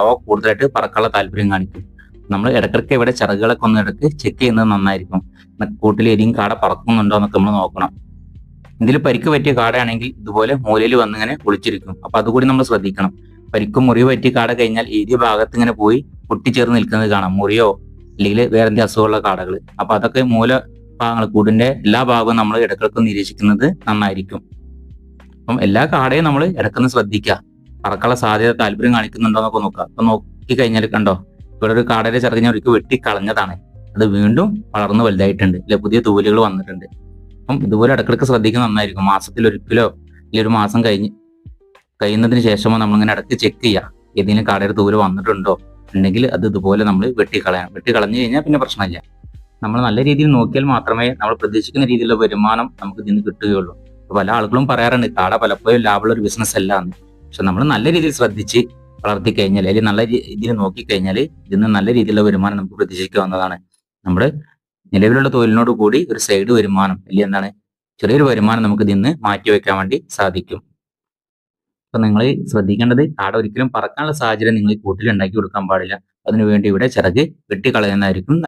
അവ കൂടുതലായിട്ട് പറക്കാനുള്ള താല്പര്യം കാണിക്കും. നമ്മൾ ഇടയ്ക്കിടയ്ക്ക് ഇവിടെ ചിറകുകളൊക്കെ ഒന്ന് ഇടയ്ക്ക് ചെക്ക് ചെയ്യുന്നത് നന്നായിരിക്കും. കൂട്ടിൽ ഏതെങ്കിലും കാട പറക്കുന്നുണ്ടോ എന്നൊക്കെ നമ്മൾ നോക്കണം. ഇതിൽ പരിക്ക് പറ്റിയ കാടയാണെങ്കിൽ ഇതുപോലെ മൂലയിൽ വന്ന് ഇങ്ങനെ ഒളിച്ചിരിക്കും. അപ്പൊ അതുകൂടി നമ്മൾ ശ്രദ്ധിക്കണം. പരിക്കും മുറിവ് പറ്റിയ കാട കഴിഞ്ഞാൽ ഏരിയ ഭാഗത്ത് ഇങ്ങനെ പോയി പൊട്ടിച്ചേർന്ന് നിൽക്കുന്നത് കാണാം. മുറിയോ അല്ലെങ്കിൽ വേറെ എന്തെങ്കിലും അസുഖമുള്ള കാടകൾ അപ്പൊ അതൊക്കെ മൂല ഭാഗങ്ങൾ കൂടിന്റെ എല്ലാ ഭാഗവും നമ്മൾ ഇടക്കിടക്ക് നിരീക്ഷിക്കുന്നത് നന്നായിരിക്കും. അപ്പം എല്ലാ കാടയും നമ്മൾ ഇടക്കൊന്ന് ശ്രദ്ധിക്കുക പറക്കാനുള്ള സാധ്യത താല്പര്യം കാണിക്കുന്നുണ്ടോ എന്നൊക്കെ നോക്കുക അപ്പൊ നോക്കി കഴിഞ്ഞാൽ കണ്ടോ ഇവിടെ ഒരു കാടയുടെ ചെറുകിനെ ഒരിക്കൽ വെട്ടി കളഞ്ഞതാണ് അത് വീണ്ടും വളർന്ന് വലുതായിട്ടുണ്ട്. അല്ലെ പുതിയ തൂലുകൾ വന്നിട്ടുണ്ട്. അപ്പം ഇതുപോലെ ഇടക്കിടക്ക് ശ്രദ്ധിക്കുന്നത് നന്നായിരിക്കും. മാസത്തിൽ ഒരിക്കലോ അല്ലെങ്കിൽ ഒരു മാസം കഴിഞ്ഞ് കഴിയുന്നതിന് ശേഷമോ നമ്മളിങ്ങനെ ഇടയ്ക്ക് ചെക്ക് ചെയ്യുക ഏതെങ്കിലും കാടയുടെ തൂൽ വന്നിട്ടുണ്ടോ? ഉണ്ടെങ്കിൽ അത് ഇതുപോലെ നമ്മൾ വെട്ടിക്കളയണം വെട്ടി കളഞ്ഞു കഴിഞ്ഞാൽ പിന്നെ പ്രശ്നമില്ല. നമ്മൾ നല്ല രീതിയിൽ നോക്കിയാൽ മാത്രമേ നമ്മൾ പ്രതീക്ഷിക്കുന്ന രീതിയിലുള്ള വരുമാനം നമുക്ക് ഇതിന് കിട്ടുകയുള്ളൂ. പല ആളുകളും പറയാറുണ്ട് കാട പലപ്പോഴും ലാഭമുള്ള ഒരു ബിസിനസ് അല്ല എന്ന് പക്ഷെ നമ്മൾ നല്ല രീതിയിൽ ശ്രദ്ധിച്ച് വളർത്തി കഴിഞ്ഞാൽ അല്ലെങ്കിൽ നല്ല രീതിയിൽ നോക്കിക്കഴിഞ്ഞാൽ ഇതിന് നല്ല രീതിയിലുള്ള വരുമാനം നമുക്ക് പ്രതീക്ഷിക്കാവുന്നതാണ്. നമ്മുടെ നിലവിലുള്ള തൊഴിലിനോട് കൂടി ഒരു സൈഡ് വരുമാനം അല്ലെങ്കിൽ എന്താണ് ചെറിയൊരു വരുമാനം നമുക്ക് ഇതിൽ നിന്ന് മാറ്റിവെക്കാൻ വേണ്ടി സാധിക്കും. അപ്പൊ നിങ്ങൾ ശ്രദ്ധിക്കേണ്ടത് കാട ഒരിക്കലും പറക്കാനുള്ള സാഹചര്യം നിങ്ങൾ കൂട്ടിൽ ഉണ്ടാക്കി കൊടുക്കാൻ പാടില്ല. അതിനുവേണ്ടി ഇവിടെ ചിറക് വെട്ടിക്കളയുന്നതായിരിക്കും